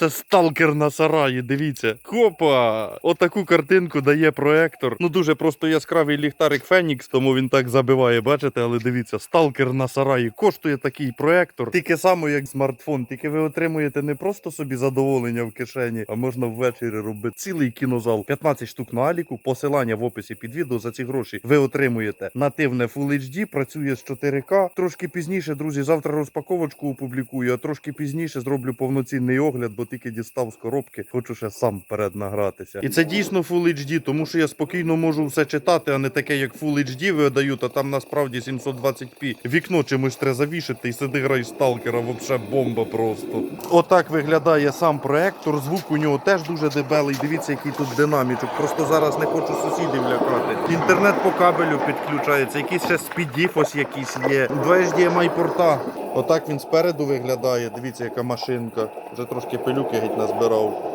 Це сталкер на сараї. Дивіться. Хопа! Отаку картинку дає проектор. Ну дуже просто яскравий ліхтарик Фенікс, тому він так забиває, бачите, але дивіться, сталкер на сараї коштує такий проектор. Тільки само, як смартфон. Тільки ви отримуєте не просто собі задоволення в кишені, а можна ввечері робити цілий кінозал. 15 штук на аліку. Посилання в описі під відео за ці гроші. Ви отримуєте нативне Full HD, працює з 4К. Трошки пізніше, друзі, завтра розпаковочку опублікую, а трошки пізніше зроблю повноцінний огляд, бо тільки дістав з коробки. Хочу ще сам вперед награтися. І це дійсно Full HD, тому що я спокійно можу все читати, а не таке, як Full HD видають, а там насправді 720p. Вікно чимось треба завішати і сиди грай сталкера, вообще бомба просто. Отак виглядає сам проектор. Звук у нього теж дуже дебелий. Дивіться, який тут динамічок. Просто зараз не хочу сусідів лякати. Інтернет по кабелю підключається, якийсь ще спідіф ось якийсь є. Два HDMI порта. Отак він спереду виглядає. Дивіться, яка машинка. Вже трошки пилюки геть назбирав.